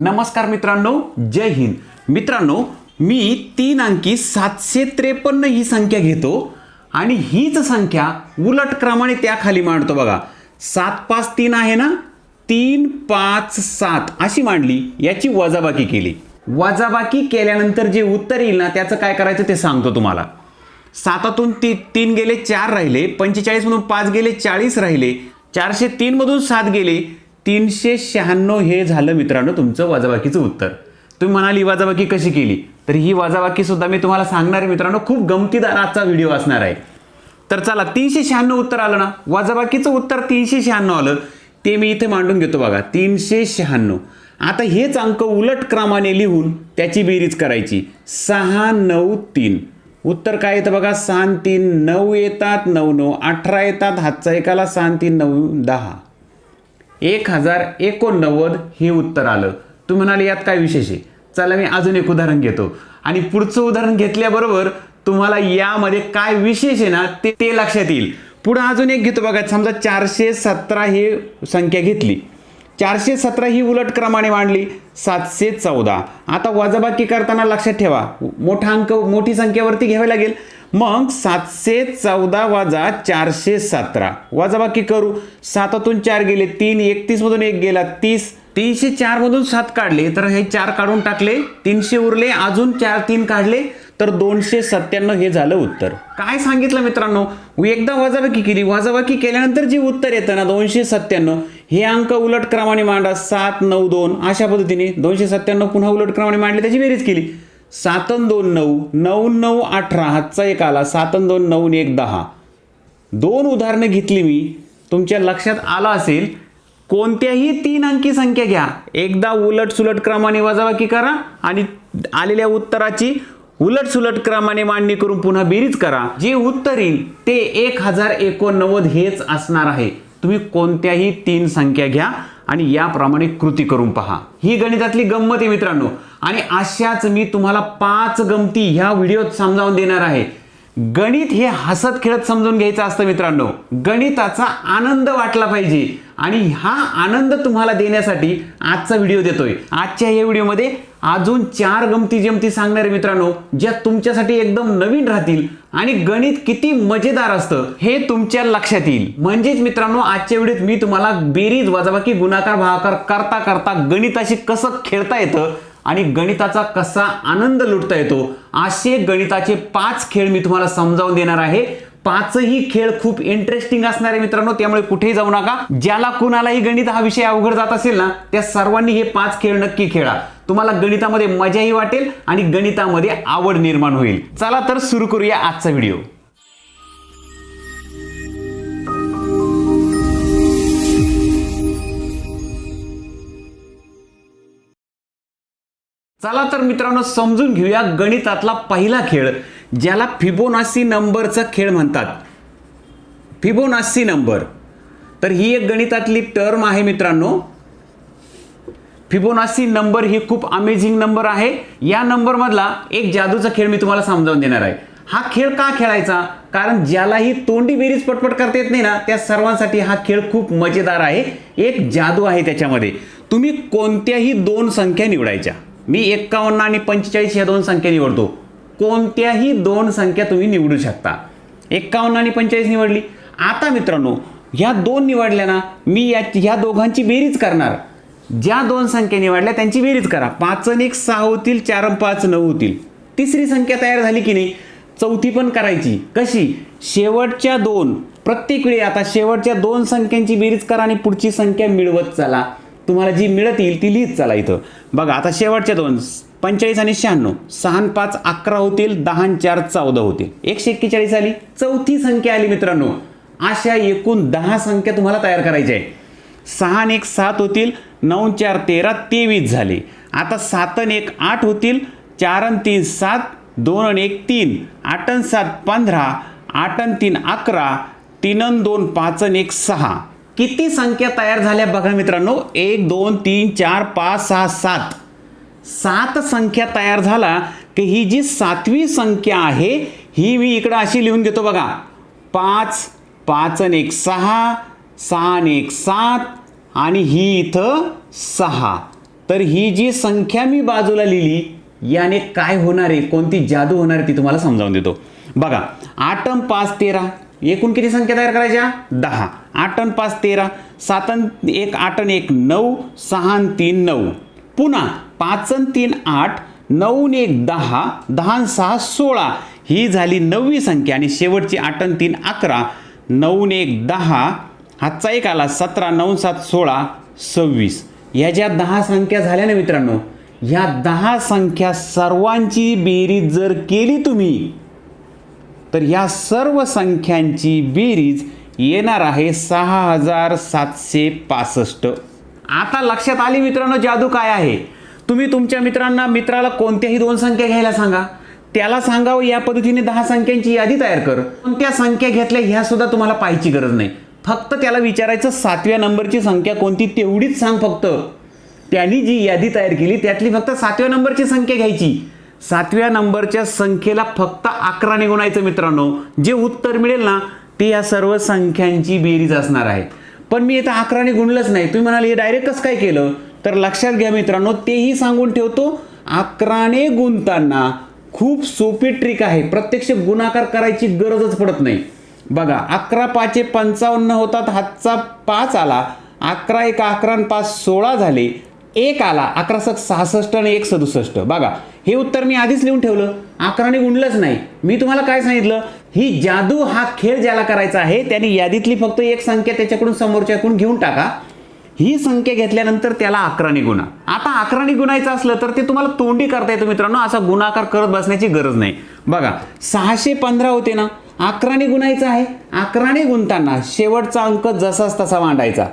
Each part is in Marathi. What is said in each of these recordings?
नमस्कार मित्रांनो जय हिंद. मित्रांनो मी तीन अंकी सातशे त्रेपन्न ही संख्या घेतो आणि हीच संख्या उलट क्रमाने त्याखाली मांडतो बघा. सात पाच तीन आहे ना? तीन पाच सात अशी मांडली याची वजाबाकी केली. वजाबाकी केल्यानंतर जे उत्तर येईल ना त्याचं काय करायचं ते सांगतो तुम्हाला. सातातून ती तीन गेले चार राहिले पंचेचाळीसमधून पाच गेले चाळीस राहिले चारशे तीनमधून सात गेले तीनशे शहाण्णव हे झालं मित्रांनो तुमचं वाजाबाकीचं उत्तर. तुम्ही म्हणाली वाजाबाकी कशी केली? तर ही वाजाबाकीसुद्धा मी तुम्हाला सांगणार आहे मित्रांनो खूप गमतीदार आजचा व्हिडिओ असणार आहे. तर चला तीनशे शहाण्णव उत्तर आलं ना? वाजाबाकीचं उत्तर तीनशे शहाण्णव आलं. ते मी इथे मांडून घेतो बघा तीनशे शहाण्णव. आता हेच अंक उलट क्रमाने लिहून त्याची बेरीज करायची. सहा नऊ तीन. उत्तर काय येतं बघा? सहा तीन नऊ येतात नऊ नऊ अठरा येतात हातचा एकाला सहा तीन नऊ दहा. एक हजार एकोणनव्वद हे उत्तर आलं. तुम्ही म्हणाले यात काय विशेष आहे? चला मी अजून एक उदाहरण घेतो. आणि पुढचं उदाहरण घेतल्याबरोबर तुम्हाला यामध्ये काय विशेष आहे ना ते ते लक्षात येईल. पुढं अजून एक घेतो बघा. समजा चारशे सतरा हे संख्या घेतली. चारशे सतरा ही उलट क्रमाने मांडली. सातशे चौदा. आता वजाबाकी करताना लक्षात ठेवा. मोठा अंक मोठी संख्येवरती घ्यावी लागेल. मग सातशे चौदा वजा चारशे सतरा. वजाबाकी करू. सातातून चार गेले तीन एकतीस मधून एक गेला तीस. तीनशे चार मधून सात काढले तर हे चार काढून टाकले तीनशे उरले अजून चार तीन काढले तर दोनशे सत्त्याण्णव हे झालं उत्तर. काय सांगितलं मित्रांनो? एकदा वजाबाकी केली. वजाबाकी केल्यानंतर जे उत्तर येतं ना दोनशे सत्त्याण्णव हे अंक उलट क्रमाने मांडा. सात नऊ दोन अशा पद्धतीने दोनशे सत्त्याण्णव पुन्हा उलट क्रमाने मांडले त्याची बेरीज केली. सातन दोन नऊ नऊ नऊ अठरा हातचा एक आला सातन दोन नऊ एक दहा. दोन उदाहरणं घेतली मी तुमच्या लक्षात आलं असेल कोणत्याही तीन अंकी संख्या घ्या. एकदा उलट सुलट क्रमाने वजाबाकी करा आणि आलेल्या उत्तराची उलट सुलट क्रमाने मांडणी करून पुन्हा बेरीज करा. जे उत्तर येईल ते एक हजार एकोणनव्वद हेच असणार आहे. तुम्ही कोणत्याही तीन संख्या घ्या. आणि याप्रमाणे कृती करून पहा. ही गणितातली गंमत आहे मित्रांनो. आणि अशाच मी तुम्हाला पाच गमती ह्या व्हिडिओत समजावून देणार आहे. गणित हे हसत खेळत समजून घ्यायचं असतं मित्रांनो. गणिताचा आनंद वाटला पाहिजे. आणि हा आनंद तुम्हाला देण्यासाठी आजचा व्हिडिओ देतोय. आजच्या या व्हिडिओमध्ये अजून चार गमती जमती सांगणार आहे मित्रांनो ज्या तुमच्यासाठी एकदम नवीन राहतील आणि गणित किती मजेदार असतं हे तुमच्या लक्षात येईल. म्हणजेच मित्रांनो आजच्या व्हिडिओत मी तुम्हाला बेरीज वजाबाकी गुणाकार भागाकार करता करता गणिताशी कसं खेळता येतं आणि गणिताचा कसा आनंद लुटता येतो असे गणिताचे पाच खेळ मी तुम्हाला समजावून देणार आहे. पाचही खेळ खूप इंटरेस्टिंग असणार आहे मित्रांनो त्यामुळे कुठेही जाऊ नका. ज्याला कुणालाही गणित हा विषय अवघड जात असेल ना त्या सर्वांनी हे पाच खेळ नक्की खेळा. तुम्हाला गणितामध्ये मजाही वाटेल आणि गणितामध्ये आवड निर्माण होईल. चला तर सुरू करूया आजचा व्हिडिओ. चला तर मित्रांनो समजून घेऊया गणितातला पहिला खेळ ज्याला फिबोनासी नंबरचा खेळ म्हणतात. Fibonacci number. तर ही एक गणितातली टर्म आहे मित्रांनो. फिबोनासी नंबर ही खूप अमेझिंग नंबर आहे. या नंबरमधला एक जादूचा खेळ मी तुम्हाला समजावून देणार आहे. हा खेळ का खेळायचा? कारण ज्यालाही तोंडी बेरीज पटपट करता येत नाही ना त्या सर्वांसाठी हा खेळ खूप मजेदार आहे. एक जादू आहे त्याच्यामध्ये. तुम्ही कोणत्याही दोन संख्या निवडायच्या. मी एक्कावन्न आणि पंचेचाळीस ह्या दोन संख्या निवडतो. कोणत्याही दोन संख्या तुम्ही निवडू शकता. एक्कावन्न आणि पंचेचाळीस निवडली. आता मित्रांनो ह्या दोन निवडल्या ना मी या ह्या दोघांची बेरीज करणार. ज्या दोन संख्या निवडल्या त्यांची बेरीज करा. पाच एक सहा होतील चार पाच नऊ होतील. तिसरी संख्या तयार झाली की नाही चौथी पण करायची. कशी? शेवटच्या दोन. प्रत्येक वेळी आता शेवटच्या दोन संख्यांची बेरीज करा आणि पुढची संख्या मिळवत चला. तुम्हाला जी मिळत येईल ती लिहित चला इथं. बघा आता शेवटच्या दोन पंचेचाळीस आणि शहाण्णव. सहा पाच अकरा होतील दहा चार चौदा होतील. एकशे एक्केचाळीस आली चौथी संख्या आली मित्रांनो. अशा एकूण दहा संख्या तुम्हाला तयार करायच्या आहे सहा एक सात होतील नऊ चार तेरा तेवीस झाले. आता सात एक आठ होतील चार तीन सात दोन एक तीन आठन सात पंधरा आठन तीन अकरा तीनन दोन पाचन एक सहा. किती संख्या तयार झाल्या बघा मित्रांनो? एक दोन तीन चार पाच सहा सात. सात संख्या तयार झाला की ही जी सातवी संख्या आहे ही मी इकडं अशी लिहून घेतो बघा. पाच पाच आणि एक सहा सहा आणि एक सात आणि ही इथं सहा. तर ही जी संख्या मी बाजूला लिहिली याने काय होणार आहे? कोणती जादू होणार आहे ती तुम्हाला समजावून देतो. बघा आठम पाच तेरा एकूण किती संख्या तयार करायच्या? दहा. आठ अन पाच तेरा. सात अन एक आठ अन एक नऊ. सहा अन तीन नऊ. पुन्हा पाच अन तीन आठ. नऊ एक दहा. दहा सहा सोळा. ही झाली नववी संख्या आणि शेवटची आठ अन तीन अकरा. नऊ एक दहा. हातचा एक आला सतरा नऊ सात सोळा सव्वीस. ह्या ज्या दहा संख्या झाल्या ना मित्रांनो ह्या दहा संख्या सर्वांची बेरीज जर केली तुम्ही तर या सर्व संख्यांची बेरीज येणार आहे सहा हजार सातशे पासष्ट. आता लक्षात आली मित्रांनो जादू काय आहे? तुम्ही तुमच्या मित्रांना मित्राला कोणत्याही दोन संख्या घ्यायला सांगा. त्याला सांगावं या पद्धतीने दहा संख्यांची यादी तयार कर. कोणत्या संख्या घेतल्या ह्या सुद्धा तुम्हाला पाहायची गरज नाही. फक्त त्याला विचारायचं सातव्या नंबरची संख्या कोणती तेवढीच सांग फक्त. त्यांनी जी यादी तयार केली त्यातली फक्त सातव्या नंबरची संख्या घ्यायची. सातव्या नंबरच्या संख्येला फक्त अकराने गुणायचं मित्रांनो. जे उत्तर मिळेल ना ते या सर्व संख्यांची बेरीज असणार आहे. पण मी इथं अकराने गुणलंच नाही. तुम्ही म्हणाले हे डायरेक्टच काय केलं? तर लक्षात घ्या मित्रांनो तेही सांगून ठेवतो अकराने गुणताना खूप सोपी ट्रिक आहे. प्रत्यक्ष गुणाकार करायची गरजच पडत नाही. बघा अकरा पाचे पंचावन्न होतात हातचा पाच आला. अकरा एक अकरा पाच सोळा झाले. एक आला अकरा सक सहासष्ट आणि एक सदुसष्ट. बघा हे उत्तर मी आधीच लिहून ठेवलं. अकराने गुणलंच नाही. मी तुम्हाला काय सांगितलं? ही जादू हा खेळ ज्याला करायचा आहे त्याने यादीतली फक्त एक संख्या त्याच्याकडून समोरच्याकडून घेऊन टाका. ही संख्या घेतल्यानंतर त्याला अकराने गुणा. आता अकराने गुणायचं असलं तर ते तुम्हाला तोंडी करता येतं मित्रांनो. असा गुणाकार करत बसण्याची गरज नाही. बघा सहाशे पंधरा होते ना अकराने गुणायचं आहे. अकराने गुणताना शेवटचा अंक जसाच तसा मांडायचा.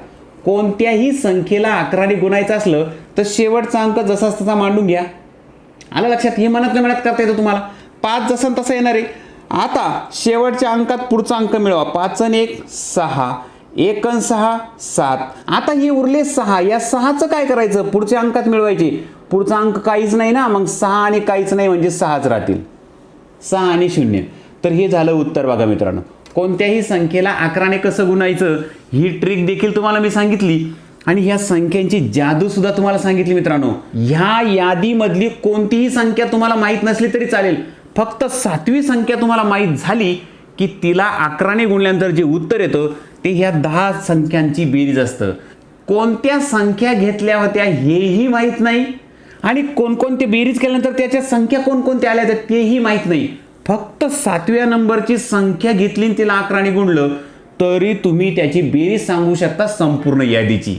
कोणत्याही संख्येला अकराने गुणायचं असलं तर शेवटचा अंक जसा तसा मांडून घ्या. आलं लक्षात? हे मनातल्या मनात करता येतं तुम्हाला. पाच जसं तसं येणार. आहे आता शेवटच्या अंकात पुढचा अंक मिळवा. पाच आणि एक सहा. एक सहा सात. आता हे उरले सहा. या सहाचं काय करायचं? पुढच्या अंकात मिळवायचे. पुढचा अंक काहीच नाही ना. मग सहा आणि काहीच नाही म्हणजे सहाच राहतील. सहा आणि शून्य. तर हे झालं उत्तर बघा मित्रांनो. कोणत्याही संख्येला अकराने कसं गुणायचं ही ट्रिक देखील तुम्हाला मी सांगितली. आणि ह्या संख्यांची जादू सुद्धा तुम्हाला सांगितली मित्रांनो. ह्या यादीमधली कोणतीही संख्या तुम्हाला माहीत नसली तरी चालेल. फक्त सातवी संख्या तुम्हाला माहीत झाली की तिला अकराने गुणल्यानंतर जे उत्तर येतं ते ह्या दहा संख्यांची बेरीज असतं. कोणत्या संख्या घेतल्या होत्या हेही माहीत नाही. आणि कोणकोणते बेरीज केल्यानंतर त्याच्या संख्या कोणकोणत्या आल्या होत्या तेही माहीत नाही. फक्त सातव्या नंबरची संख्या घेतली आणि तिला अकराने गुणलं तरी तुम्ही त्याची बेरीज सांगू शकता संपूर्ण यादीची.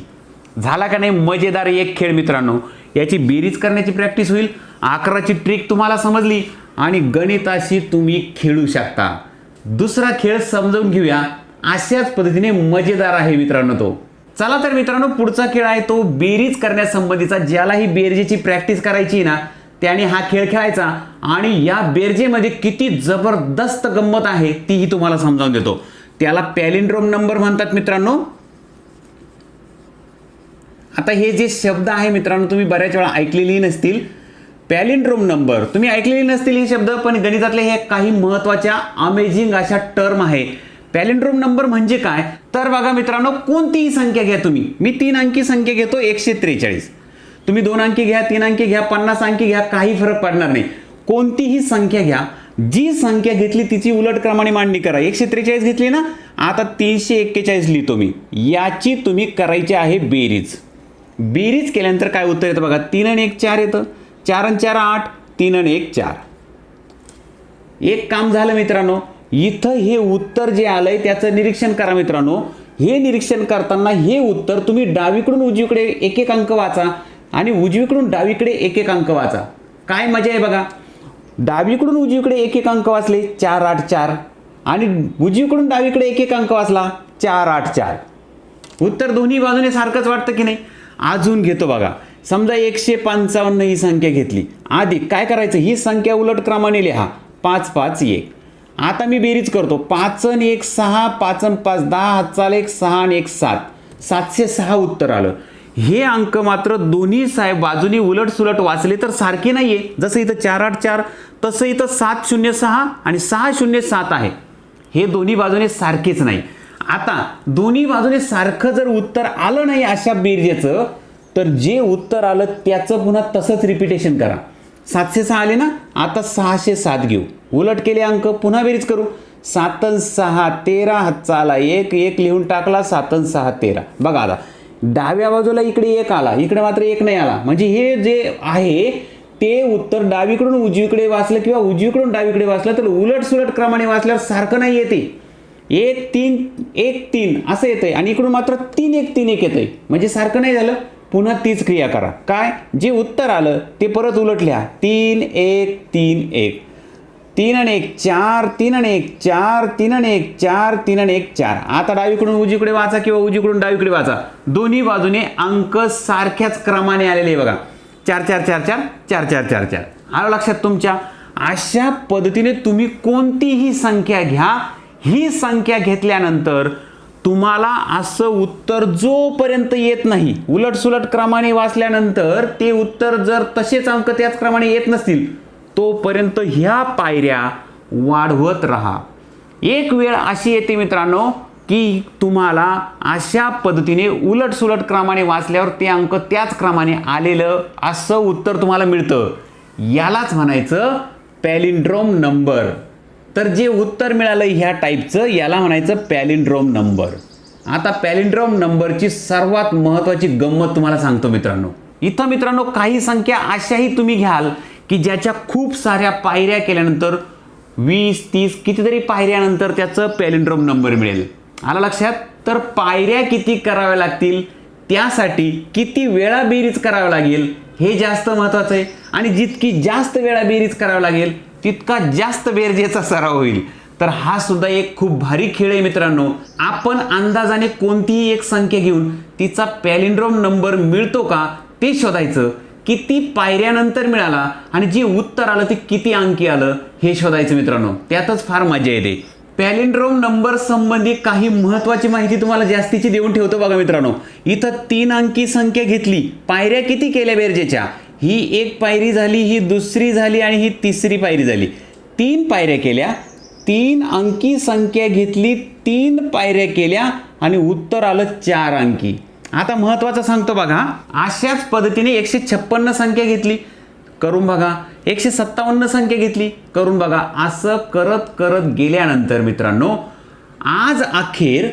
झाला का नाही मजेदार एक खेळ मित्रांनो? याची बेरीज करण्याची प्रॅक्टिस होईल अकराची ट्रिक तुम्हाला समजली आणि गणिताशी तुम्ही खेळू शकता. दुसरा खेळ समजावून घेऊया अशाच पद्धतीने मजेदार आहे मित्रांनो तो. चला तर मित्रांनो पुढचा खेळ आहे तो बेरीज करण्यासंबंधीचा ज्यालाही बेरजेची प्रॅक्टिस करायची आहे ना त्याने हा खेळ खेळायचा आणि या बेरजेमध्ये किती जबरदस्त गंमत आहे तीही तुम्हाला समजावून देतो. त्याला पॅलिंड्रोम नंबर म्हणतात मित्रांनो. आता हे जे शब्द आहे मित्रांनो तुम्ही बऱ्याच वेळा ऐकलेली नसतील. Palindrome number. तुम्ही ऐकलेली नसतील हे शब्द पण गणितातले हे काही महत्त्वाच्या अमेझिंग अशा टर्म आहे. पॅलिंड्रोम नंबर म्हणजे काय? तर बघा मित्रांनो कोणतीही संख्या घ्या तुम्ही. मी तीन अंकी संख्या घेतो एकशे त्रेचाळीस. तुम्ही दोन अंकी घ्या तीन अंकी घ्या पन्नास अंकी घ्या काही फरक पडणार नाही. कोणतीही संख्या घ्या जी संख्या घेतली तिची उलट क्रमाने मांडणी करा. एकशे त्रेचाळीस घेतली ना आता तीनशे एक्केचाळीस लिहितो मी. याची तुम्ही करायची आहे बेरीज. बेरीज केल्यानंतर काय उत्तर येतं बघा? तीन आणि एक चार येतं. चार आणि चार आठ तीन आणि एक चार. एक काम झालं मित्रांनो इथं हे उत्तर जे आलंय त्याचं निरीक्षण करा मित्रांनो. हे निरीक्षण करताना हे उत्तर तुम्ही डावीकडून उजवीकडे एक एक अंक वाचा. आणि उजवीकडून डावीकडे एक एक अंक वाचा. काय मजा आहे बघा. डावीकडून उजवीकडे एक एक अंक वाचले चार आठ चार. आणि उजवीकडून डावीकडे एक एक अंक वाचला चार आठ चार. उत्तर दोन्ही बाजूने सारखंच वाटतं की नाही? अजून घेतो बघा. समजा एकशे पंचावन्न ही संख्या घेतली. आधी काय करायचं? ही संख्या उलट क्रमाने लिहा. पाच पाच एक. आता मी बेरीज करतो. पाच आणि एक सहा. पाच आणि पाच दहा. हातचाल एक सहा आणि एक सात. सातशे सहा उत्तर आलं. हे अंक मात्र दोन्ही साहेब बाजूनी उलट सुलट वाचले तर सारखे नाहीये. जसं इथं चार आठ चार तसं इथं सात शून्य सहा आणि सहा शून्य सात आहे. हे दोन्ही बाजूने सारखेच नाही. आता दोन्ही बाजूने सारखं जर उत्तर आलं नाही अशा बेरजेचं तर जे उत्तर आलं त्याचं पुन्हा तसंच रिपिटेशन करा. सातशे सहा आले ना आता सहाशे सात घेऊ. उलट केले अंक पुन्हा बेरीज करू. सातन सहा तेरा हातचा आला. एक एक लिहून टाकला सातन सहा तेरा. बघा आता. डाव्या बाजूला इकडे एक आला इकडे मात्र एक नाही आला. म्हणजे हे जे आहे ते उत्तर डावीकडून उजवीकडे वाचलं किंवा उजवीकडून डावीकडे वाचलं तर उलट सुलट क्रमाने वाचल्यावर सारखं नाही येते. एक तीन एक तीन असं येतंय. आणि इकडून मात्र तीन एक तीन एक येतंय. म्हणजे सारखं नाही झालं. पुन्हा तीच क्रिया करा. काय? जे उत्तर आलं ते परत उलट लिहा तीन एक तीन एक. तीन आणि एक चार तीन आणि एक चार तीन आणि एक चार तीन आणि एक चार. आता डावीकडून उजीकडे वाचा किंवा उजीकडून डावीकडे वाचा. दोन्ही बाजूने अंक सारख्याच क्रमाने आलेले आहे बघा. चार चार चार चार चार चार चार चार. आलं लक्षात तुमच्या? अशा पद्धतीने तुम्ही कोणतीही संख्या घ्या. ही संख्या घेतल्यानंतर तुम्हाला असं उत्तर जोपर्यंत येत नाही उलट सुलट क्रमाने वाचल्यानंतर ते उत्तर जर तसेच अंक त्याच क्रमाने येत नसतील तोपर्यंत ह्या पायऱ्या वाढवत राहा. एक वेळ अशी येते मित्रांनो की तुम्हाला अशा पद्धतीने उलटसुलट क्रमाने वाचल्यावर ते अंक त्याच क्रमाने आलेलं असं उत्तर तुम्हाला मिळतं. यालाच म्हणायचं पॅलिंड्रोम नंबर. तर जे उत्तर मिळालं ह्या टाईपचं याला म्हणायचं पॅलिंड्रोम नंबर. आता पॅलिंड्रोम नंबरची सर्वात महत्त्वाची गंमत तुम्हाला सांगतो मित्रांनो. इथं मित्रांनो काही संख्या अशाही तुम्ही घ्याल की ज्याच्या खूप साऱ्या पायऱ्या केल्यानंतर वीस तीस कितीतरी पायऱ्यानंतर त्याचं पॅलिंड्रोम नंबर मिळेल. आला लक्षात? तर पायऱ्या किती कराव्या लागतील? त्यासाठी किती वेळा बेरीज करावं लागेल? हे जास्त महत्त्वाचं आहे. आणि जितकी जास्त वेळा बेरीज करावं लागेल तितका जास्त बेरजेचा सराव होईल. तर हा सुद्धा एक खूप भारी खेळ आहे मित्रांनो. आपण अंदाजाने कोणतीही एक संख्या घेऊन तिचा पॅलिंड्रोम नंबर मिळतो का ते शोधायचं. किती पायऱ्यानंतर मिळाला आणि जे उत्तर आलं ते किती अंकी आलं हे शोधायचं मित्रांनो. त्यातच फार मजा येते. पॅलिंड्रोम नंबर संबंधी काही महत्वाची माहिती तुम्हाला जास्तीची देऊन ठेवतो बघा मित्रांनो. इथं तीन अंकी संख्या घेतली. पायऱ्या किती केल्या बेरजेच्या? ही एक पायरी झाली ही दुसरी झाली आणि ही तिसरी पायरी झाली. तीन पायऱ्या केल्या तीन अंकी संख्या घेतली तीन पायऱ्या केल्या आणि उत्तर आलं चार अंकी. आता महत्त्वाचं सांगतो बघा अशाच पद्धतीने एकशे छप्पन्न संख्या घेतली. करून बघा एकशे सत्तावन्न संख्या घेतली. करून बघा असं करत करत गेल्यानंतर मित्रांनो आज अखेर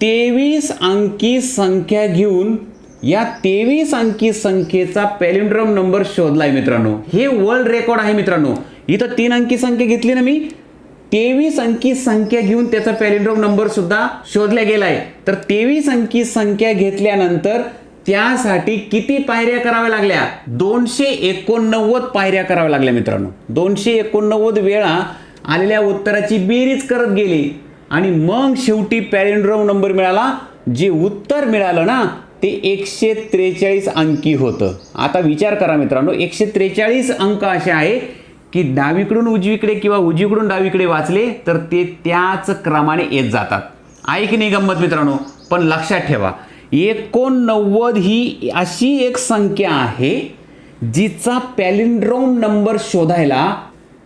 तेवीस अंकी संख्या घेऊन या तेवीस अंकी संख्येचा पॅलिंड्रम नंबर शोधलाय मित्रांनो. हे वर्ल्ड रेकॉर्ड आहे मित्रांनो. इथं तीन अंकी संख्या घेतली ना मी? तेवीस अंकी संख्या घेऊन त्याचा पॅलिंड्रोम नंबर सुद्धा शोधला गेलाय. तर तेवीस अंकी संख्या घेतल्यानंतर त्यासाठी किती पायऱ्या कराव्या लागल्या? दोनशे एकोणनव्वद पायऱ्या कराव्या लागल्या मित्रांनो. दोनशे एकोणनव्वद वेळा आलेल्या उत्तराची बेरीज करत गेली. आणि मग शेवटी पॅलिंड्रोम नंबर मिळाला. जे उत्तर मिळालं ना ते एकशे त्रेचाळीस अंकी होतं. आता विचार करा मित्रांनो एकशे त्रेचाळीस अंक असे आहे. की डावीकडून उजवीकडे किंवा उजवीकडून डावीकडे वाचले तर ते त्याच क्रमाने येत जातात. आहे की नाही गंमत मित्रांनो? पण लक्षात ठेवा एकोणनव्वद ही अशी एक संख्या आहे जिचा पॅलिंड्रोम नंबर शोधायला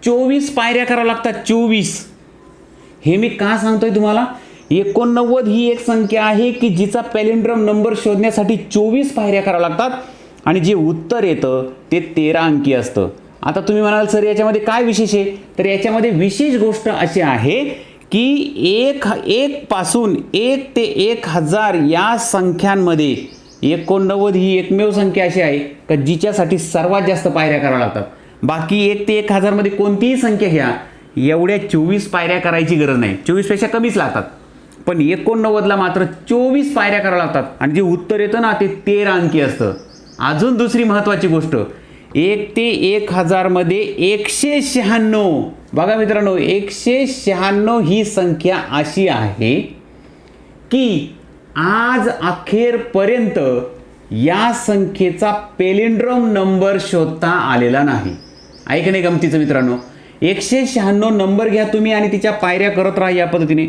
चोवीस पायऱ्या कराव्या लागतात चोवीस. हे मी का सांगतोय तुम्हाला? एकोणनव्वद ही एक संख्या आहे की जिचा पॅलिंड्रम नंबर शोधण्यासाठी चोवीस पायऱ्या कराव्या लागतात आणि जे उत्तर येतं ते तेरा अंकी असतं. आता तुम्ही म्हणाल सर याच्यामध्ये काय विशेष आहे? तर याच्यामध्ये विशेष गोष्ट अशी आहे की एक एक पासून एक ते एक हजार या संख्यांमध्ये एकोणनव्वद ही एकमेव संख्या अशी आहे का जिच्यासाठी सर्वात जास्त पायऱ्या कराव्या लागतात? बाकी एक ते एक हजारमध्ये कोणतीही संख्या घ्या एवढ्या चोवीस पायऱ्या करायची गरज नाही. चोवीसपेक्षा कमीच लागतात. पण एकोणनव्वदला मात्र चोवीस पायऱ्या कराव्या लागतात. आणि जे उत्तर येतं ना ते तेरा अंकी असतं. अजून दुसरी महत्त्वाची गोष्ट एक ते एक हजारमध्ये एकशे शहाण्णव. बघा मित्रांनो एकशे शहाण्णव ही संख्या अशी आहे की आज अखेरपर्यंत या संख्येचा पेलिंड्रोम नंबर शोधता आलेला नाही. ऐक नाही गमतीचं मित्रांनो? एकशे शहाण्णव नंबर घ्या तुम्ही आणि तिच्या पायऱ्या करत राहा या पद्धतीने.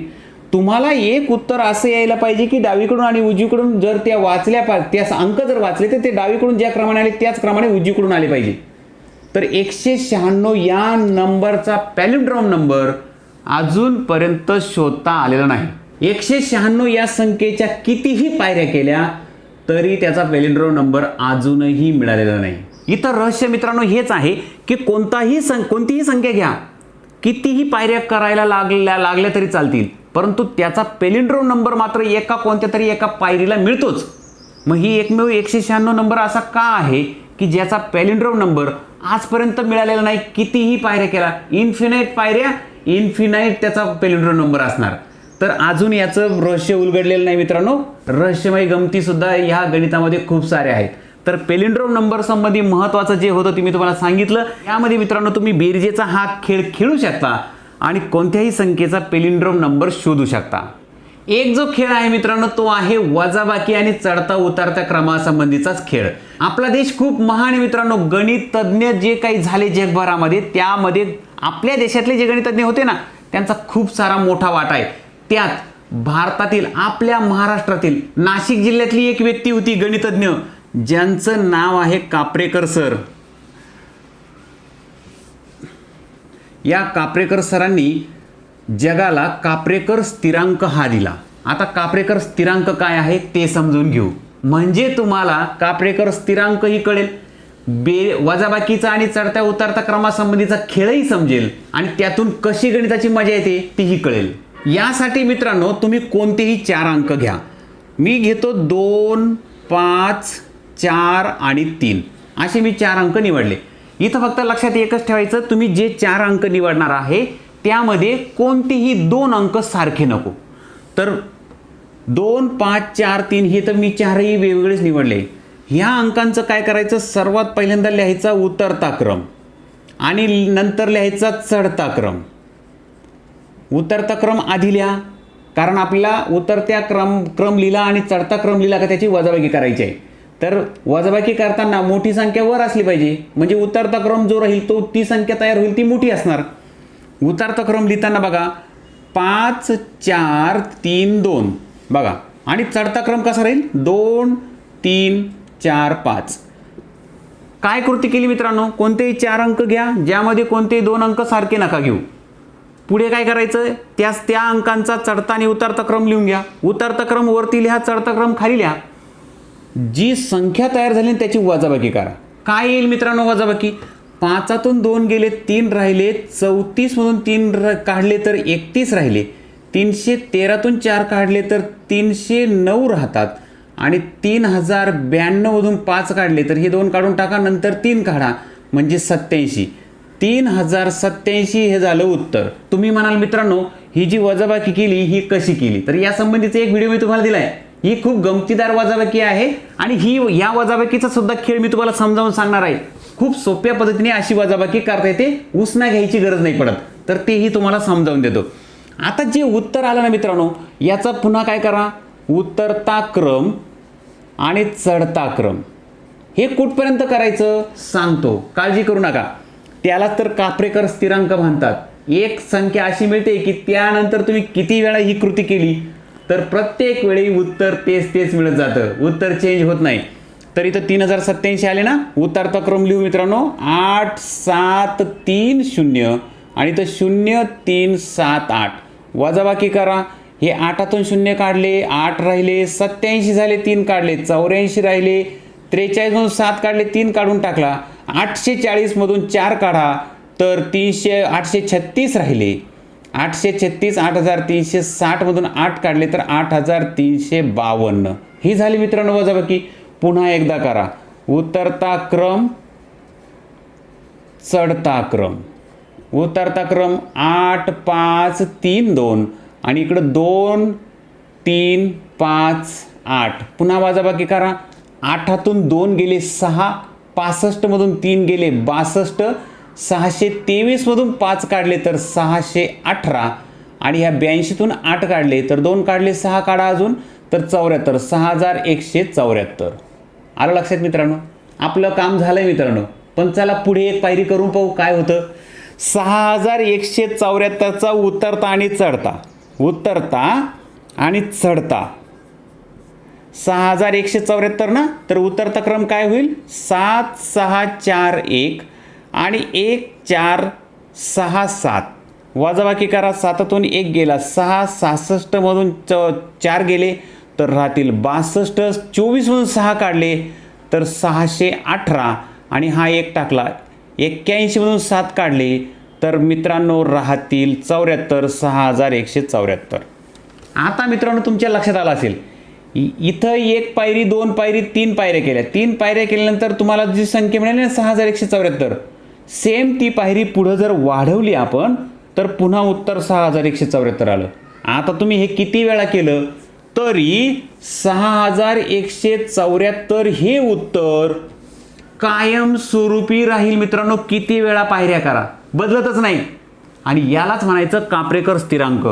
तुम्हाला एक उत्तर असं यायला पाहिजे की डावीकडून आणि उजवीकडून जर त्या वाचल्या पा त्या अंक जर वाचले तर ते डावीकडून ज्या क्रमाने आले त्याच क्रमाने उजवीकडून आले पाहिजे. तर एकशे शहाण्णव या नंबरचा पॅलिड्रॉम नंबर अजूनपर्यंत शोधता आलेला नाही. एकशे शहाण्णव या संख्येच्या कितीही पायऱ्या केल्या तरी त्याचा पॅलिड्रॉम नंबर अजूनही मिळालेला नाही. इतर रहस्य मित्रांनो हेच आहे की कोणताही सं कोणतीही संख्या घ्या. कितीही पायऱ्या करायला लागल्या लागल्या तरी चालतील. परंतु त्याचा पेलिंड्रोम नंबर मात्र एका कोणत्या तरी एका पायरीला मिळतोच. मग ही एकमेव एकशे शहाण्णव नंबर असा का आहे की ज्याचा पॅलिंड्रोम नंबर आजपर्यंत मिळालेला नाही कितीही पायऱ्या केला इन्फिनाईट पायऱ्या इन्फिनाईट त्याचा पेलिंड्रोम नंबर असणार. तर अजून याचं रहस्य उलगडलेलं नाही मित्रांनो. रहस्यमय गमतीसुद्धा ह्या गणितामध्ये खूप सारे आहेत. तर पेलिंड्रोम नंबर संबंधी महत्त्वाचं जे होतं ते मी तुम्हाला सांगितलं. यामध्ये मित्रांनो तुम्ही बेरजेचा हा खेळ खेळू शकता. आणि कोणत्याही संख्येचा पेलिंड्रोम नंबर शोधू शकता. एक जो खेळ आहे मित्रांनो तो आहे वजाबाकी आणि चढता उतरत्या क्रमासंबंधीचाच खेळ. आपला देश खूप महान आहे मित्रांनो गणित तज्ज्ञ जे काही झाले जगभरामध्ये त्यामध्ये आपल्या देशातले जे गणितज्ञ होते ना त्यांचा खूप सारा मोठा वाटा आहे. त्यात भारतातील आपल्या महाराष्ट्रातील नाशिक जिल्ह्यातली एक व्यक्ती होती गणितज्ञ ज्यांचं नाव आहे कापरेकर सर. या कापरेकर सरांनी जगाला कापरेकर स्थिरांक हा दिला. आता कापरेकर स्थिरांक काय आहे ते समजून घेऊ. म्हणजे तुम्हाला कापरेकर स्थिरांकही कळेल. बे वजाबाकीचा आणि चढत्या उतरत्या क्रमासंबंधीचा खेळही समजेल आणि त्यातून कशी गणिताची मजा येते तीही कळेल. यासाठी मित्रांनो तुम्ही कोणतेही चार अंक घ्या. मी घेतो दोन पाच चार आणि तीन. असे मी चार अंक निवडले. इथं फक्त लक्षात एकच ठेवायचं तुम्ही जे चार अंक निवडणार आहे त्यामध्ये कोणतेही दोन अंक सारखे नको. तर दोन पाच चार तीन हे तर मी चारही वेगवेगळेच निवडले. ह्या अंकांचं काय करायचं? सर्वात पहिल्यांदा लिहायचा उतरता क्रम आणि नंतर लिहायचा चढता क्रम. उतरता क्रम आधी लिहा कारण आपल्याला उतरत्या क्रम क्रम लिहिला आणि चढता क्रम लिहिला का त्याची वजाबागी करायची आहे. तर वजाबाकी करताना मोठी संख्या वर असली पाहिजे. म्हणजे उतरता क्रम जो राहील तो ती संख्या तयार होईल ती मोठी असणार. उतरता क्रम लिहिताना बघा पाच चार तीन दोन. बघा. आणि चढता क्रम कसा राहील? दोन तीन चार पाच. काय कृती केली मित्रांनो? कोणतेही चार अंक घ्या ज्यामध्ये कोणतेही दोन अंक सारखे नका घेऊ. पुढे काय करायचं? त्यास त्या अंकांचा चढता आणि उतरता क्रम लिहून घ्या. उतरता क्रम वरती लिहा चढता क्रम खाली लिहा. जी संख्या तयार झाली ना त्याची वजाबाकी करा. काय येईल मित्रांनो वजाबाकी? पाचातून दोन गेले तीन राहिले चौतीसमधून तीन र काढले तर एकतीस राहिले. तीनशे तेरातून चार काढले तर तीनशे नऊ राहतात. आणि तीन हजार ब्याण्णवमधून पाच काढले तर हे दोन काढून टाका नंतर तीन काढा. म्हणजे सत्याऐंशी तीन हजार सत्याऐंशी हे झालं उत्तर. तुम्ही म्हणाल मित्रांनो ही जी वजाबाकी केली ही कशी केली? तर या संबंधीचा एक व्हिडिओ मी तुम्हाला दिला आहे ही खूप गमतीदार वजाबाकी आहे आणि ही या वजाबाकीचा सुद्धा खेळ मी तुम्हाला समजावून सांगणार आहे. खूप सोप्या पद्धतीने अशी वजाबाकी करता येते उसना घ्यायची गरज नाही पडत. तर तेही तुम्हाला समजावून देतो. आता जे उत्तर आलं ना मित्रांनो याचा पुन्हा काय करा? उतरता क्रम आणि चढता क्रम. हे कुठपर्यंत करायचं? सांगतो. काळजी करू नका. त्याला तर कापरेकर स्थिरांक म्हणतात. एक संख्या अशी मिळते की त्यानंतर तुम्ही किती वेळा ही कृती केली? तर प्रत्येक वेळी उत्तर तेच तेच मिळत जातं. उत्तर चेंज होत नाही. तर इथं तीन हजार सत्याऐंशी आले ना? उतरता क्रम लिहू मित्रांनो. आठ सात तीन शून्य. आणि इथं शून्य तीन सात आठ. वजाबाकी करा. हे आठातून शून्य काढले आठ राहिले सत्याऐंशी झाले तीन काढले चौऱ्याऐंशी राहिले त्रेचाळीसमधून सात काढले तीन काढून टाकला. आठशे चाळीसमधून चार काढा. तर तीनशे आठशे छत्तीस राहिले. आठशे छत्तीस आठ हजार तीनशे साठमधून आठ काढले तर आठ हजार तीनशे बावन्न. ही झाली मित्रांनो वजाबाकी. पुन्हा एकदा करा. उतरता क्रम चढता क्रम. उतरता क्रम आठ पाच तीन दोन. आणि इकडं दोन तीन पाच आठ. पुन्हा वजाबाकी करा. आठातून दोन गेले सहा पासष्टमधून तीन गेले बासष्ट. सहाशे तेवीसमधून पाच काढले तर सहाशे अठरा आणि ह्या ब्याऐंशीतून आठ काढले तर दोन काढले सहा काढा अजून तर चौऱ्याहत्तर. सहा हजार एकशे चौऱ्याहत्तर. आलं लक्षात मित्रांनो? आपलं काम झालंय मित्रांनो. पण चला पुढे एक पायरी करून पाहू काय होतं. सहा हजार एकशे चौऱ्याहत्तरचा उतरता आणि चढता. उतरता आणि चढता. सहा हजार एकशे चौऱ्याहत्तर ना? तर उतरता क्रम काय होईल? सात सहा चार एक. आणि एक चार सहा सात. वाजाबाकी करा. सातातून एक गेला. सहा सहासष्टमधून च चार गेले. तर राहतील बासष्ट चोवीसमधून सहा काढले. तर सहाशे अठरा. आणि हा एक टाकला. एक्क्याऐंशीमधून सात काढले. तर मित्रांनो राहतील चौऱ्याहत्तर. सहा हजार एकशे चौऱ्याहत्तर. आता मित्रांनो तुमच्या लक्षात आलं असेल. इ- इथं एक पायरी दोन पायरी तीन पायऱ्या केल्या. तीन पायऱ्या केल्यानंतर तुम्हाला जी संख्या मिळाली ना सहा हजार एकशे चौऱ्याहत्तर. सेम ती पायरी पुढं जर वाढवली आपण तर पुन्हा उत्तर सहा हजार एकशे चौऱ्याहत्तर आलं. आता तुम्ही हे किती वेळा केलं? तरी सहा हजार एकशे चौऱ्याहत्तर हे उत्तर कायमस्वरूपी राहील. मित्रांनो किती वेळा पायऱ्या करा? बदलतच नाही. आणि यालाच म्हणायचं काप्रेकर स्थिरांक.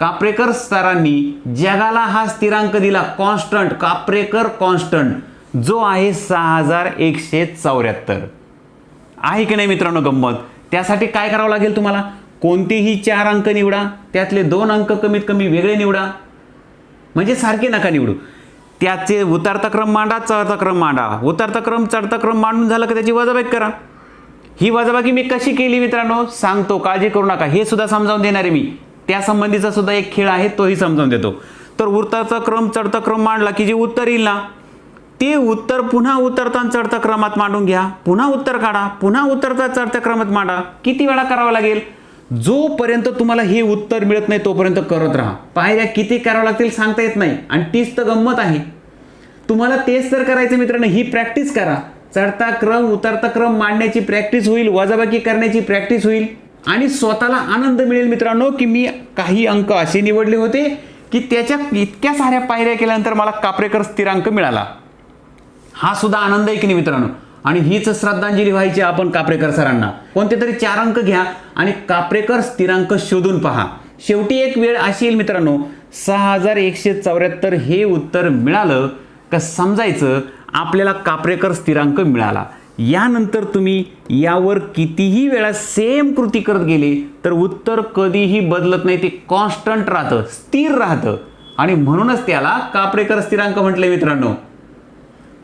काप्रेकर सरांनी जगाला हा स्थिरांक दिला. कॉन्स्टंट काप्रेकर कॉन्स्टंट जो आहे सहा हजार एकशे चौऱ्याहत्तर. आहे की नाही मित्रांनो गंमत? त्यासाठी काय करावं लागेल तुम्हाला? कोणतेही चार अंक निवडा त्यातले दोन अंक कमीत कमी वेगळे निवडा. म्हणजे सारखे नका निवडू. त्याचे उतरता क्रम मांडा चढता क्रम मांडा. उतरता क्रम चढता क्रम मांडून झालं की त्याची वजाबाकी करा. ही वजाबाकी मी कशी केली मित्रांनो? सांगतो काळजी करू नका. हे सुद्धा समजावून देणार आहे मी. त्या संबंधीचा सुद्धा एक खेळ आहे तोही समजावून देतो. तर उतरता क्रम चढता क्रम मांडला की जे उत्तर येईल ना ते उत्तर पुन्हा उतरता चढता क्रमात मांडून घ्या. पुन्हा उत्तर काढा. पुन्हा उतरता चढत्या क्रमात मांडा. किती वेळा करावं लागेल? जोपर्यंत तुम्हाला हे उत्तर मिळत नाही तोपर्यंत करत राहा. पायऱ्या किती करावं लागतील सांगता येत नाही. आणि तीच तर गंमत आहे. तुम्हाला तेच तर करायचं मित्रांनो. ही प्रॅक्टिस करा. चढता क्रम उतरता क्रम मांडण्याची प्रॅक्टिस होईल. वजाबाकी करण्याची प्रॅक्टिस होईल. आणि स्वतःला आनंद मिळेल मित्रांनो की मी काही अंक असे निवडले होते की त्याच्या इतक्या साऱ्या पायऱ्या केल्यानंतर मला कापरेकर स्थिरांक मिळाला. हा सुद्धा आनंद आहे की नाही मित्रांनो? आणि हीच श्रद्धांजली व्हायची आपण काप्रेकर सरांना. कोणते तरी चार अंक घ्या आणि कापरेकर स्थिरांक शोधून पहा. शेवटी एक वेळ अशी येईल मित्रांनो सहा हजार एकशे चौऱ्याहत्तर हे उत्तर मिळालं का समजायचं आपल्याला काप्रेकर स्थिरांक मिळाला. यानंतर तुम्ही यावर कितीही वेळा सेम कृती करत गेले तर उत्तर कधीही बदलत नाही ते कॉन्स्टंट राहतं स्थिर राहतं. आणि म्हणूनच त्याला कापरेकर स्थिरांक म्हटलं मित्रांनो.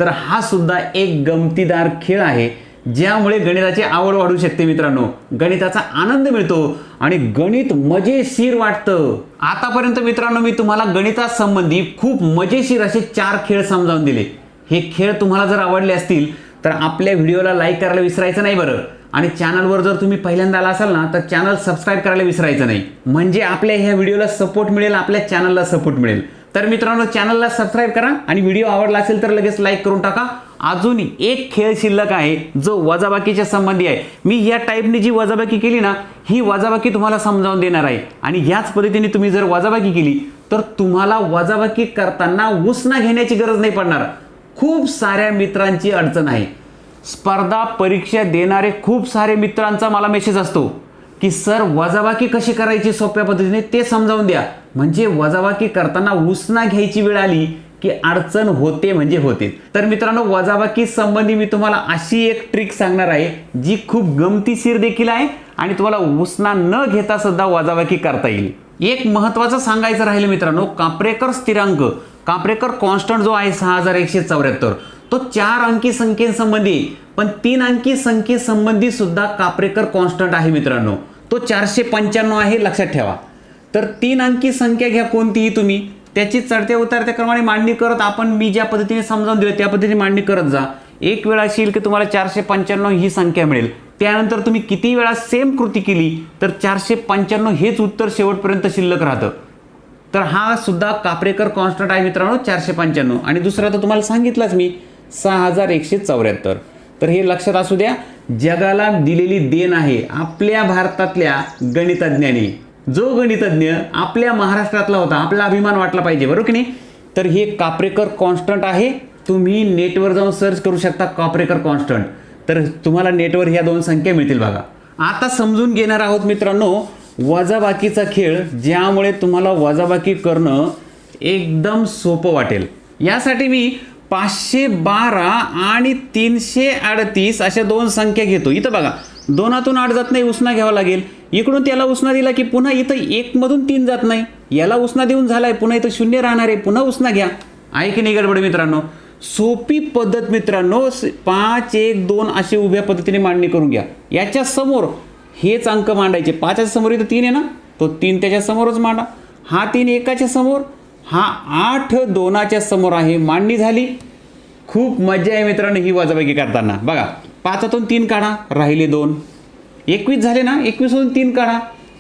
तर हा सुद्धा एक गमतीदार खेळ आहे ज्यामुळे गणिताची आवड वाढू शकते मित्रांनो. गणिताचा आनंद मिळतो आणि गणित मजेशीर वाटतं. आतापर्यंत मित्रांनो मी तुम्हाला गणितासंबंधी खूप मजेशीर असे चार खेळ समजावून दिले. हे खेळ तुम्हाला जर आवडले असतील तर आपल्या व्हिडिओला लाईक करायला विसरायचं नाही बरं. आणि चॅनलवर जर तुम्ही पहिल्यांदा आला असाल ना तर चॅनल सबस्क्राईब करायला विसरायचं नाही. म्हणजे आपल्या ह्या व्हिडिओला सपोर्ट मिळेल आपल्या चॅनलला सपोर्ट मिळेल. तर मित्रांनो चॅनलला सबस्क्राईब करा आणि व्हिडिओ आवडला असेल तर लगेच लाईक करून टाका. अजून एक खेळ शिल्लक आहे जो वजाबाकीच्या संबंधी आहे. मी या टाईपने जी वजाबाकी केली ना ही वजाबाकी तुम्हाला समजावून देणार आहे. आणि ह्याच पद्धतीने तुम्ही जर वजाबाकी केली तर तुम्हाला वजाबाकी करताना उसना घेण्याची गरज नाही पडणार. खूप साऱ्या मित्रांची अडचण आहे. स्पर्धा परीक्षा देणारे खूप सारे मित्रांचा मला मेसेज असतो. की सर वजाबाकी कशी करायची सोप्या पद्धतीने ते समजावून द्या. म्हणजे वजाबाकी करताना उसना घ्यायची वेळ आली की अडचण होते म्हणजे होते. तर मित्रांनो वजाबाकी संबंधी मी तुम्हाला अशी एक ट्रिक सांगणार आहे जी खूप गमतीशीर देखील आहे आणि तुम्हाला उसना न घेता सुद्धा वजाबाकी करता येईल. एक महत्वाचं सांगायचं राहिलं मित्रांनो काप्रेकर स्थिरांक. काप्रेकर कॉन्स्टंट जो आहे सहा हजार एकशे चौऱ्याहत्तर. तो चार अंकी संख्येसंबंधी पण तीन अंकी संख्येसंबंधी सुद्धा कापरेकर कॉन्स्टंट आहे मित्रांनो. तो चारशे पंच्याण्णव आहे लक्षात ठेवा. तर तीन अंकी संख्या घ्या कोणतीही तुम्ही. त्याची चढत्या उतरत्या क्रमाने मांडणी करत आपण मी ज्या पद्धतीने समजावून दिलं त्या पद्धतीने मांडणी करत जा. एक वेळा अशी येईल की तुम्हाला चारशे पंच्याण्णव ही संख्या मिळेल. त्यानंतर तुम्ही किती वेळा सेम कृती केली तर चारशे पंच्याण्णव हेच उत्तर शेवटपर्यंत शिल्लक राहतं. तर हा सुद्धा कापरेकर कॉन्स्टंट आहे मित्रांनो चारशे पंच्याण्णव. आणि दुसरा तर तुम्हाला सांगितलंच मी सहा हजार एकशे चौऱ्याहत्तर. तर हे लक्षात असू द्या. जगाला दिलेली देण आहे आपल्या भारतातल्या गणितज्ञांनी. जो गणितज्ञ आपल्या महाराष्ट्रातला होता आपला अभिमान वाटला पाहिजे बरोबर की नाही? तर हे काप्रेकर कॉन्स्टंट आहे. तुम्ही नेटवर जाऊन सर्च करू शकता काप्रेकर कॉन्स्टंट. तर तुम्हाला नेटवर ह्या दोन संख्या मिळतील बघा. आता समजून घेणार आहोत मित्रांनो वजाबाकीचा खेळ ज्यामुळे तुम्हाला वजाबाकी करणं एकदम सोपं वाटेल. यासाठी मी पाचशे बारा आणि तीनशे अडतीस अशा दोन संख्या घेतो. इथं बघा दोनातून आठ जात नाही उसना घ्यावा लागेल. इकडून त्याला उसना दिला की पुन्हा इथं एकमधून तीन जात नाही. याला उसना देऊन झालाय पुन्हा इथं शून्य राहणार आहे पुन्हा उसना घ्या. आहे की नाही गडबड मित्रांनो? सोपी पद्धत मित्रांनो पाच एक दोन अशी उभ्या पद्धतीने मांडणी करून घ्या. याच्या समोर हेच अंक मांडायचे. पाचच्या समोर इथं तीन आहे ना? तो तीन त्याच्या समोरच मांडा. हा तीन एकाच्या समोर हा आठ दोनाच्या समोर आहे मांडणी झाली. खूप मजा आहे मित्रांनो ही वजाबाकी करताना. बघा पाचातून तीन काढा राहिले दोन. एकवीस झाले ना एकवीसमधून तीन काढा.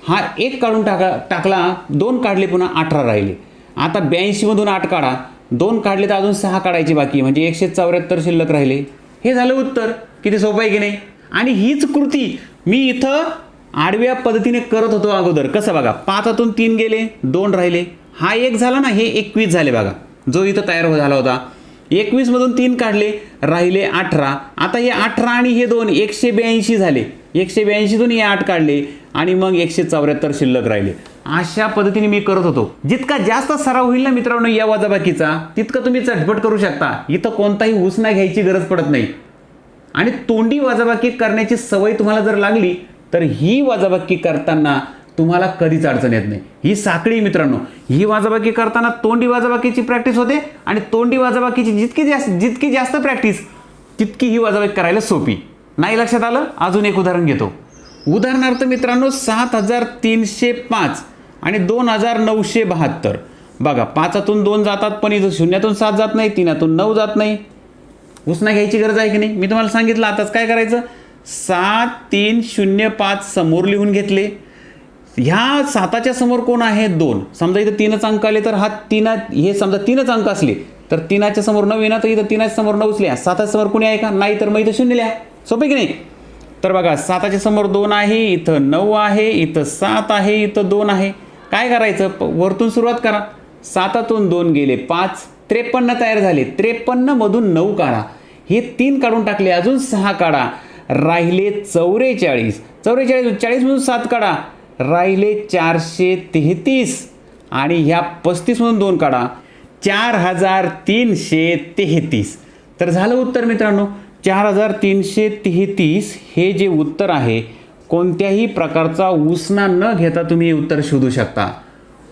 हा एक काढून टाका टाकला दोन काढले पुन्हा अठरा राहिले. आता ब्याऐंशीमधून आठ काढा. दोन काढले तर अजून सहा काढायचे बाकी म्हणजे एकशे चौऱ्याहत्तर शिल्लक राहिले. हे झालं उत्तर. किती सोपं आहे की नाही? आणि हीच कृती मी इथं आडव्या पद्धतीने करत होतो अगोदर. कसं बघा पाचातून तीन गेले दोन राहिले. हा एक झाला ना हे एकवीस झाले बघा. जो इथं तयार हो- झाला होता. एकवीसमधून तीन काढले राहिले अठरा. आता हे अठरा आणि हे दोन एकशे ब्याऐंशी झाले. एकशे ब्याऐंशीतून हे आठ काढले आणि मग एकशे चौऱ्याहत्तर शिल्लक राहिले. अशा पद्धतीने मी करत होतो. जितका जास्त सराव होईल ना मित्रांनो या वजाबाकीचा तितकं तुम्ही चटपट करू शकता. इथं कोणताही उसना घ्यायची गरज पडत नाही. आणि तोंडी वजाबाकी करण्याची सवय तुम्हाला जर लागली तर ही वजाबाकी करताना तुम्हाला कधीच अडचण येत नाही. ही साखळी मित्रांनो. ही वाजाबाकी करताना तोंडी वाजाबाकीची प्रॅक्टिस होते आणि तोंडी वाजाबाकीची जितकी जास्त जितकी जास्त प्रॅक्टिस तितकी ही वाजाबाकी करायला सोपी. नाही लक्षात आलं? अजून एक उदाहरण घेतो. उदाहरणार्थ मित्रांनो सात हजार तीनशे पाच आणि दोन हजार नऊशे बहात्तर. बघा पाचातून दोन जातात पण इथं शून्यातून सात जात नाही तीनातून नऊ जात नाही. उसना घ्यायची गरज आहे की नाही? मी तुम्हाला सांगितलं आताच काय करायचं? सात तीन शून्य पाच समोर लिहून घेतले. ह्या साताच्या समोर कोण आहे? दोन. समजा इथं तीनच अंक आले तर हा तीना हे समजा तीनच अंक असले तर तीनाच्या समोर नऊ येणार तर इथं तीनाच्या समोर नऊच लिहा साताच्या समोर कोणी आहे का? नाही तर मग इथं शून्य लिहा. सोपे की नाही? तर बघा साताच्या समोर दोन आहे इथं नऊ आहे इथं सात आहे इथं दोन आहे. काय करायचं? प- वरतून सुरुवात करा. सातातून दोन गेले पाच. त्रेपन्न तयार झाले. त्रेपन्नमधून नऊ काढा. हे तीन काढून टाकले अजून सहा काढा. राहिले चौवेचाळीस चौवेचाळीस चाळीसमधून सात काढा. राहिले चारशे तेहतीस. आणि ह्या पस्तीसमधून दोन काढा. चार हजार तीनशे तेहतीस. तर झालं उत्तर मित्रांनो. चार हजार तीनशे तेहतीस हे जे उत्तर आहे कोणत्याही प्रकारचा उसना न घेता तुम्ही हे उत्तर शोधू शकता.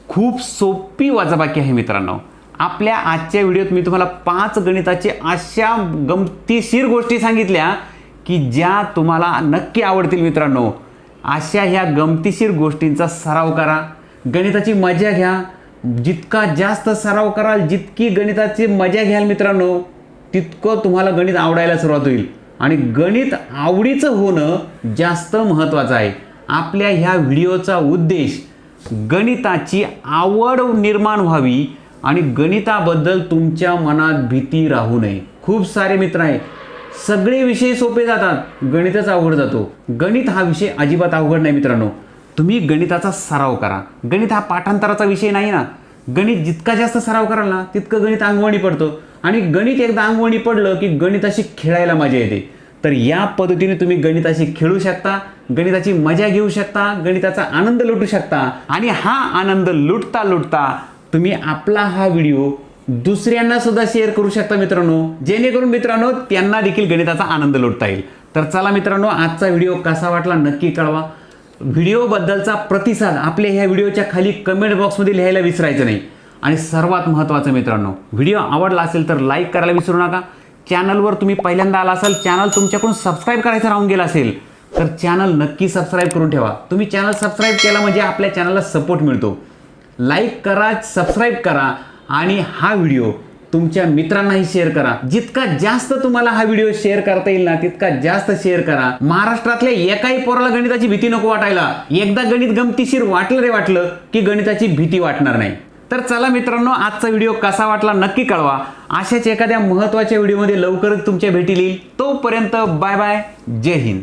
खूप सोपी वजाबाकी आहे मित्रांनो. आपल्या आजच्या व्हिडिओत मी तुम्हाला पाच गणिताचे अशा गमतीशीर गोष्टी सांगितल्या की ज्या तुम्हाला नक्की आवडतील मित्रांनो. अशा ह्या गमतीशीर गोष्टींचा सराव करा. गणिताची मजा घ्या. जितका जास्त सराव कराल जितकी गणिताची मजा घ्याल मित्रांनो तितकं तुम्हाला गणित आवडायला सुरुवात होईल. आणि गणित आवडीचं होणं जास्त महत्त्वाचं आहे. आपल्या ह्या व्हिडिओचा उद्देश गणिताची आवड निर्माण व्हावी आणि गणिताबद्दल तुमच्या मनात भीती राहू नये. खूप सारे मित्र आहे सगळे विषय सोपे जातात. गणितच अवघड जातो. गणित हा विषय अजिबात अवघड नाही मित्रांनो. तुम्ही गणिताचा सराव करा. गणित हा पाठांतराचा विषय नाही ना. गणित जितका जास्त सराव कराल ना तितकं गणित अंगवणी पडतं. आणि गणित एकदा अंगवणी पडलं की गणिताशी खेळायला मजा येते. तर या पद्धतीने तुम्ही गणिताशी खेळू शकता गणिताची मजा घेऊ शकता गणिताचा आनंद लुटू शकता. आणि हा आनंद लुटता लुटता तुम्ही आपला हा व्हिडिओ दुसऱ्यांना सुद्धा शेअर करू शकता मित्रांनो. जेणेकरून मित्रांनो त्यांना देखील गणिताचा आनंद लुटता येईल. तर चला मित्रांनो आजचा व्हिडिओ कसा वाटला नक्की कळवा. व्हिडिओबद्दलचा प्रतिसाद आपल्या ह्या व्हिडिओच्या खाली कमेंट बॉक्समध्ये लिहायला विसरायचं नाही. आणि सर्वात महत्त्वाचं मित्रांनो व्हिडिओ आवडला असेल तर लाईक करायला विसरू नका. चॅनलवर तुम्ही पहिल्यांदा आला असाल चॅनल तुमच्याकडून सबस्क्राईब करायचं राहून गेला असेल तर चॅनल नक्की सबस्क्राईब करून ठेवा. तुम्ही चॅनल सबस्क्राईब केला म्हणजे आपल्या चॅनलला सपोर्ट मिळतो. लाईक करा सबस्क्राईब करा. आणि हा व्हिडिओ तुमच्या मित्रांनाही शेअर करा. जितका जास्त तुम्हाला हा व्हिडिओ शेअर करता येईल ना तितका जास्त शेअर करा. महाराष्ट्रातल्या एकाही पोराला गणिताची भीती नको वाटायला. एकदा गणित गमतीशीर वाटलं रे वाटलं की गणिताची भीती वाटणार नाही. तर चला मित्रांनो आजचा व्हिडिओ कसा वाटला नक्की कळवा. अशाच एखाद्या महत्त्वाच्या व्हिडिओमध्ये लवकरच तुमच्या भेटी येईल. तोपर्यंत बाय बाय. जय हिंद.